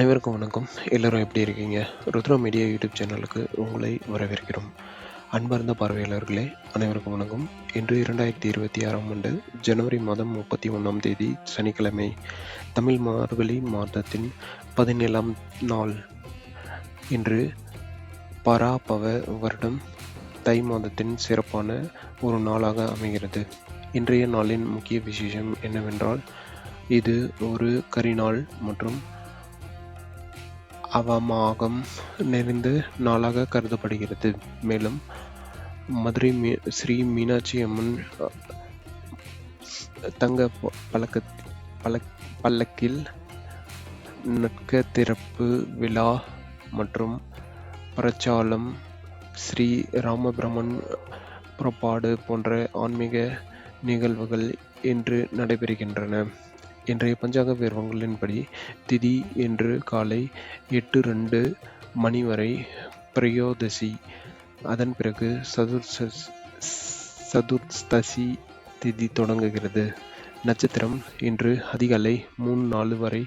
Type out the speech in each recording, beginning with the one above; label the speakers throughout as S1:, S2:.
S1: அனைவருக்கும் வணக்கம். எல்லோரும் எப்படி இருக்கீங்க? ருத்ரா மீடியா யூடியூப் சேனலுக்கு உங்களை வரவேற்கிறோம். அன்பார்ந்த பார்வையாளர்களே அனைவருக்கும் வணக்கம். இன்று இரண்டாயிரத்தி இருபத்தி ஆறாம் ஆண்டு ஜனவரி மாதம் முப்பத்தி ஒன்றாம் தேதி சனிக்கிழமை தமிழ் மார்கழி மாதத்தின் பதினேழாம் நாள். இன்று பராபவ வருடம் தை மாதத்தின் சிறப்பான ஒரு நாளாக அமைகிறது. இன்றைய நாளின் முக்கிய விசேஷம் என்னவென்றால் இது ஒரு கரிநாள் மற்றும் அவமாகம் நிறைந்த நாளாக கருதப்படுகிறது. மேலும் மதுரை மீ ஸ்ரீ மீனாட்சி அம்மன் தங்க பழக்க பழக் பல்லக்கில் நட்க திறப்பு விழா மற்றும் பிரச்சாலம் ஸ்ரீ ராமபிரமன் புறப்பாடு போன்ற ஆன்மீக நிகழ்வுகள் இன்று நடைபெறுகின்றன. இன்றைய பஞ்சாங்க விவரங்களின்படி திதி இன்று காலை எட்டு ரெண்டு மணி வரை பிரயோதசி. அதன் பிறகு சதுர்ச சதுர்ஸ்தசி திதி தொடங்குகிறது. நட்சத்திரம் இன்று அதிகாலை மூணு நாலு வரை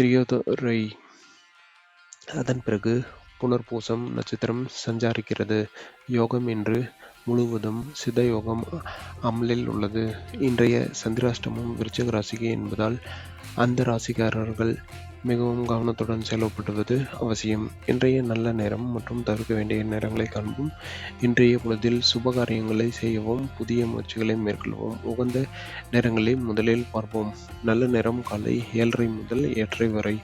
S1: திரியோதரை. அதன் பிறகு புனர்பூசம் நட்சத்திரம் சஞ்சாரிக்கிறது. யோகம் இன்று முழுவதும் சிதயோகம் அமலில் உள்ளது. இன்றைய சந்திராஷ்டமம் விருச்சக ராசிக்கு என்பதால் அந்த ராசிக்காரர்கள் மிகவும் கவனத்துடன் செயல்படுவது அவசியம். இன்றைய நல்ல நேரம் மற்றும் தவிர்க்க வேண்டிய நேரங்களை காண்போம். இன்றைய பொழுதில் சுபகாரியங்களை செய்யவும் புதிய முயற்சிகளை மேற்கொள்ளவும் உகந்த நேரங்களை முதலில் பார்ப்போம். நல்ல நேரம் காலை ஏழரை முதல் எட்டரை வரை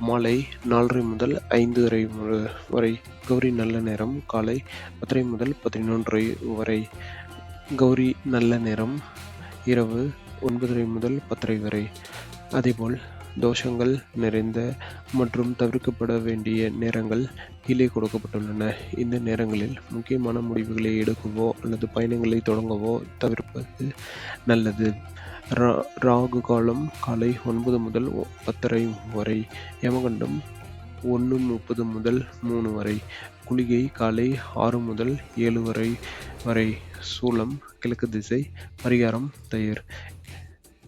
S1: மாலை நாலரை முதல் ஐந்து வரை வரை கௌரி நல்ல நேரம் காலை பத்தரை முதல் பதினொன்றரை வரை கௌரி நல்ல நேரம் இரவு ஒன்பதரை முதல் பத்தரை வரை. அதேபோல் தோஷங்கள் நிறைந்த மற்றும் தவிர்க்கப்பட வேண்டிய நேரங்கள் கீழே கொடுக்கப்பட்டுள்ளன. இந்த நேரங்களில் முக்கியமான முடிவுகளை எடுக்கவோ அல்லது பயணங்களை தொடங்கவோ தவிர்ப்பது நல்லது. ரா- ராகு காலம் காலை ஒன்பது முதல் ஒ- பத்தரை வரை யமகண்டம் ஒன்று முப்பது முதல் மூணு வரை குளிகை காலை ஆறு முதல் ஏழு வரை வரை சூலம் கிழக்கு திசை பரிகாரம் தயிர்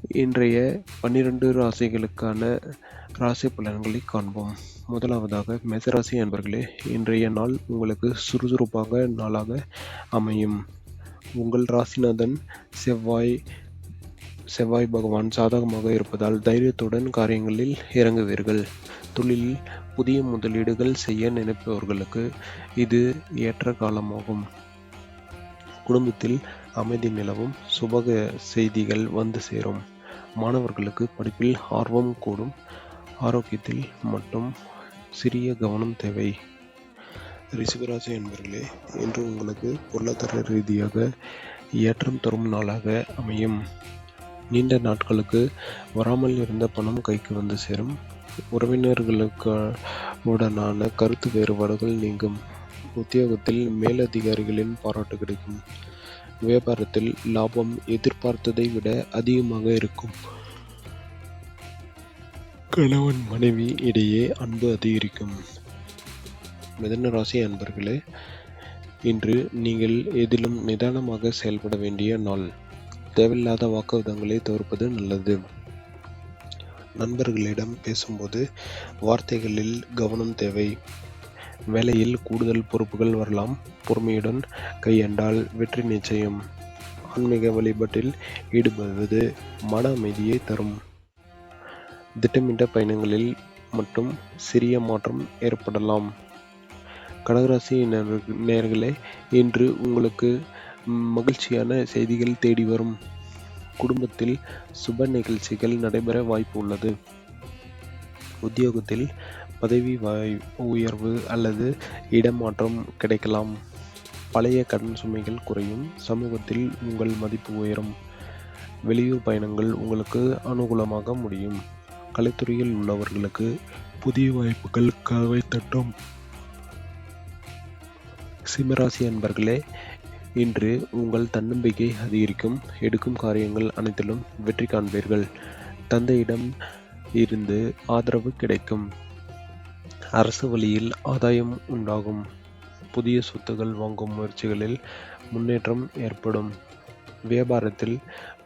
S1: இன்றைய பன்னிரண்டு ராசிகளுக்கான ராசி பலன்களை காண்போம். முதலாவதாக மேசராசி அன்பர்களே இன்றைய நாள் உங்களுக்கு சுறுசுறுப்பாக நாளாக அமையும். உங்கள் ராசிநாதன் செவ்வாய் செவ்வாய் பகவான் சாதகமாக இருப்பதால் தைரியத்துடன் காரியங்களில் இறங்குவீர்கள். தொழிலில் புதிய முதலீடுகள் செய்ய நினைப்பவர்களுக்கு இது ஏற்ற காலமாகும். குடும்பத்தில் அமைதி நிலவும் சுபக செய்திகள் வந்து சேரும். மாணவர்களுக்கு படிப்பில் ஆர்வம் கூடும். ஆரோக்கியத்தில் மட்டும் சிறிய கவனம் தேவை. ரிஷபராசி என்பர்களே இன்று உங்களுக்கு பொருளாதார ரீதியாக ஏற்றம் தரும் நாளாக அமையும். நீண்ட நாட்களுக்கு வராமல் இருந்த பணம் கைக்கு வந்து சேரும். உறவினர்களுக்கு உடனான கருத்து வேறுபாடுகள் நீங்கும். உத்தியோகத்தில் மேலதிகாரிகளின் பாராட்டு கிடைக்கும். வியாபாரத்தில் லாபம் எதிர்பார்த்ததை விட அதிகமாக இருக்கும். கணவன் மனைவி இடையே அன்பு அதிகரிக்கும். மிதன ராசி அன்பர்களே இன்று நீங்கள் எதிலும் நிதானமாக செயல்பட வேண்டிய நாள். தேவையில்லாத வாக்குவாதங்களை தவிர்ப்பது நல்லது. நண்பர்களிடம் பேசும்போது வார்த்தைகளில் கவனம் தேவை. வேலையில் கூடுதல் பொறுப்புகள் வரலாம். பொறுமையுடன் கையாண்டால் வெற்றி நிச்சயம். ஆன்மீக வழிபாட்டில் ஈடுபடுவது மன அமைதியை தரும். திட்டமிட்ட பயணங்களில் மட்டும் சிறிய மாற்றம் ஏற்படலாம். கடகராசி நேர்களே இன்று உங்களுக்கு மகிழ்ச்சியான செய்திகள் தேடி வரும். குடும்பத்தில் சுப நிகழ்ச்சிகள் நடைபெற வாய்ப்பு உள்ளது. உத்தியோகத்தில் பதவி வாய் உயர்வு அல்லது இடமாற்றம் கிடைக்கலாம். பழைய கடன் சுமைகள் குறையும். சமூகத்தில் உங்கள் மதிப்பு உயரும். வெளியூர் பயணங்கள் உங்களுக்கு அனுகூலமாக முடியும். கலைத்துறையில் உள்ளவர்களுக்கு புதிய வாய்ப்புகள் கதவை தட்டும். சிம்மராசி அன்பர்களே இன்று உங்கள் தன்னம்பிக்கை அதிகரிக்கும். எடுக்கும் காரியங்கள் அனைத்திலும் வெற்றி காண்பீர்கள். தந்தையிடம் இருந்து ஆதரவு கிடைக்கும். அரசு வழியில் ஆதாயம் உண்டாகும். புதிய சொத்துகள் வாங்கும் முயற்சிகளில் முன்னேற்றம் ஏற்படும். வியாபாரத்தில்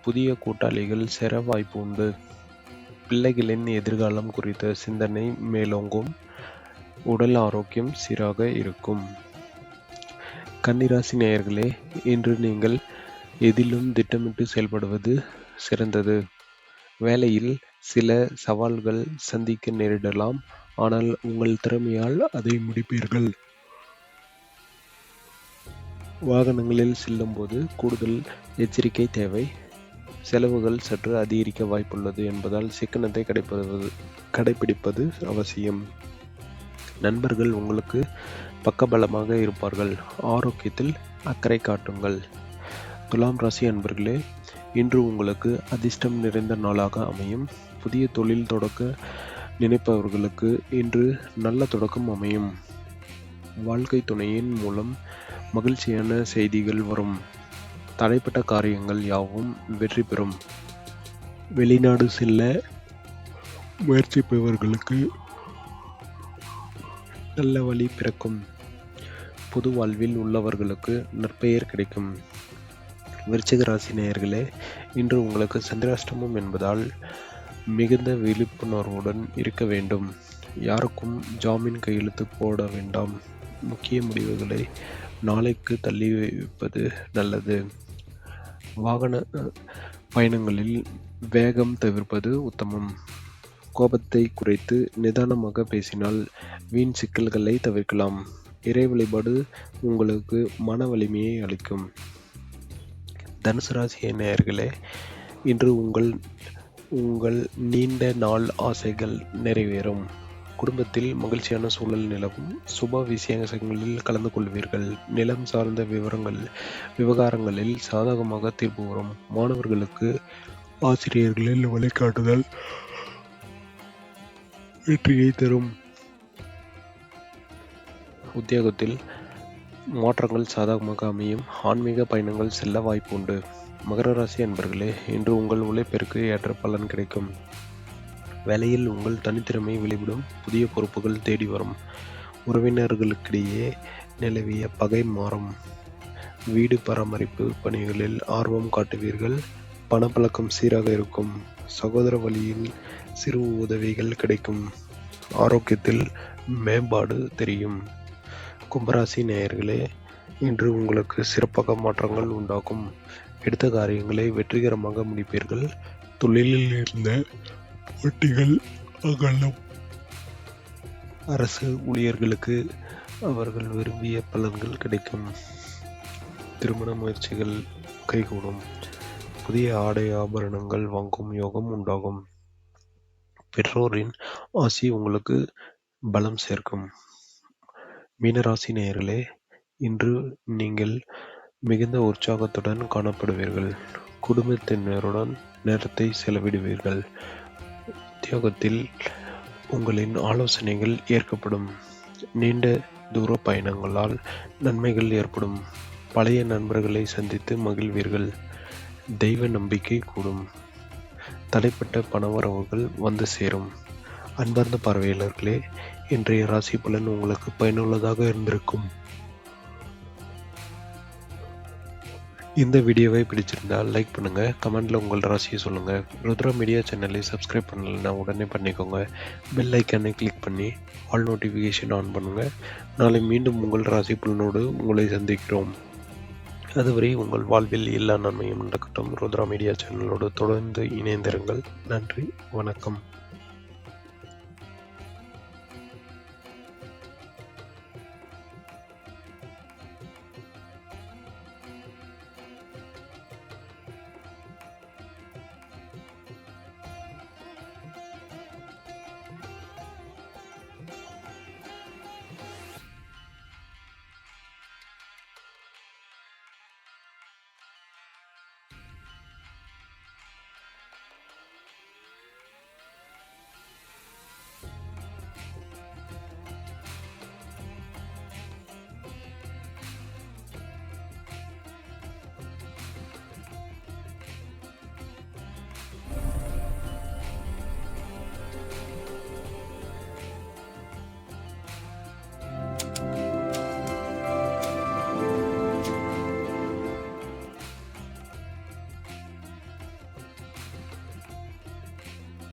S1: புதிய கூட்டாளிகள் சேர வாய்ப்பு உண்டு. பிள்ளைகளின் எதிர்காலம் குறித்த சிந்தனை மேலோங்கும். உடல் ஆரோக்கியம் சீராக இருக்கும். கன்னிராசி நேயர்களே இன்று நீங்கள் எதிலும் திட்டமிட்டு செயல்படுவது சிறந்தது. வேலையில் சில சவால்கள் சந்திக்க நேரிடலாம். ஆனால் உங்கள் திறமையால் அதை முடிப்பீர்கள். வாகனங்களில் செல்லும்போது கூடுதல் எச்சரிக்கை தேவை. செலவுகள் சற்று அதிகரிக்க வாய்ப்புள்ளது என்பதால் சிக்கனத்தை கடைப்பிடிப்பது கடைபிடிப்பது அவசியம். நண்பர்கள் உங்களுக்கு பக்கபலமாக இருப்பார்கள். ஆரோக்கியத்தில் அக்கறை காட்டுங்கள். துலாம் ராசி அன்பர்களே இன்று உங்களுக்கு அதிர்ஷ்டம் நிறைந்த நாளாக அமையும். புதிய தொழில் தொடக்க நினைப்பவர்களுக்கு இன்று நல்ல தொடக்கம் அமையும். வாழ்க்கை துணையின் மூலம் மகிழ்ச்சியான செய்திகள் வரும். தடைப்பட்ட காரியங்கள் யாவும் வெற்றி பெறும். வெளிநாடு செல்ல முயற்சிப்பவர்களுக்கு நல்ல வழி பிறக்கும். பொது வாழ்வில் உள்ளவர்களுக்கு நற்பெயர் கிடைக்கும். விருச்சிக ராசி நேயர்களே இன்று உங்களுக்கு சந்திராஷ்டமம் என்பதால் மிகுந்த விழிப்புணர்வுடன் இருக்க வேண்டும். யாருக்கும் ஜாமீன் கையெழுத்து போட வேண்டாம். முக்கிய முடிவுகளை நாளைக்கு தள்ளி வைப்பது நல்லது. வாகன பயணங்களில் வேகம் தவிர்ப்பது உத்தமம். கோபத்தை குறைத்து நிதானமாக பேசினால் வீண் சிக்கல்களை தவிர்க்கலாம். இறை வழிபாடு உங்களுக்கு மன வலிமையை அளிக்கும். தனுசு ராசிய நேயர்களே இன்று உங்கள் உங்கள் நீண்ட நாள் ஆசைகள் நிறைவேறும். குடும்பத்தில் மகிழ்ச்சியான சூழல் நிலவும். சுப விசேஷங்களில் கலந்து கொள்வீர்கள். நிலம் சார்ந்த விவரங்கள் விவகாரங்களில் சாதகமாக தீர்ப்பு வரும். மாணவர்களுக்கு ஆசிரியர்களில் வழிகாட்டுதல் வெற்றியை தரும். உத்தியோகத்தில் மாற்றங்கள் சாதகமாக அமையும். ஆன்மீக பயணங்கள் செல்ல வாய்ப்பு உண்டு மகர ராசி அன்பர்களே இன்று உங்கள் உழைப்பிற்கு ஏற்ற பலன் கிடைக்கும். வேலையில் உங்கள் தனித்திறமை வெளிவிடும் புதிய பொறுப்புகள் தேடி வரும். உறவினர்களுக்கிடையே நிலவிய பகை மாறும். வீடு பராமரிப்பு பணிகளில் ஆர்வம் காட்டுவீர்கள் பணப்பழக்கம் சீராக இருக்கும். சகோதர வழியில் சிறு உதவிகள் கிடைக்கும். ஆரோக்கியத்தில் மேம்பாடு தெரியும். கும்பராசி நேயர்களே இன்று உங்களுக்கு சிறப்பாக மாற்றங்கள் உண்டாகும். எடுத்த காரியங்களை வெற்றிகரமாக முடிப்பீர்கள். தொழிலில் இருந்த போட்டிகள் அகலும். அரசு ஊழியர்களுக்கு அவர்கள் விரும்பிய பலன்கள் கிடைக்கும். திருமண முயற்சிகள் கைகூடும். புதிய ஆடை ஆபரணங்கள் வாங்கும் யோகம் உண்டாகும். பெற்றோரின் ஆசி உங்களுக்கு பலம் சேர்க்கும். மீனராசி நேயர்களே இன்று நீங்கள் மிகுந்த உற்சாகத்துடன் காணப்படுவீர்கள். குடும்பத்தினருடன் நேரத்தை செலவிடுவீர்கள். உத்தியோகத்தில் உங்களின் ஆலோசனைகள் ஏற்கப்படும். நீண்ட தூர பயணங்களால் நன்மைகள் ஏற்படும். பழைய நண்பர்களை சந்தித்து மகிழ்வீர்கள். தெய்வ நம்பிக்கை கூடும். தடைப்பட்ட பணவரவுகள் வந்து சேரும். அன்பார்ந்த பார்வையாளர்களே இன்றைய ராசி பலன் உங்களுக்கு பயனுள்ளதாக இருந்திருக்கும். இந்த வீடியோவை பிடிச்சிருந்தால் லைக் பண்ணுங்கள் கமெண்டில் உங்கள் ராசியை சொல்லுங்கள் ருத்ரா மீடியா சேனலை சப்ஸ்கிரைப் பண்ணலைன்னா உடனே பண்ணிக்கோங்க. பெல் ஐக்கானை கிளிக் பண்ணி ஆல் நோட்டிஃபிகேஷன் ஆன் பண்ணுங்கள் நாளை மீண்டும் உங்கள் ராசி புலனோடு உங்களை சந்திக்கிறோம். அதுவரை உங்கள் வாழ்வில் எல்லா நன்மையும் நடக்கட்டும். ருத்ரா மீடியா சேனலோடு தொடர்ந்து இணைந்திருங்கள். நன்றி வணக்கம்.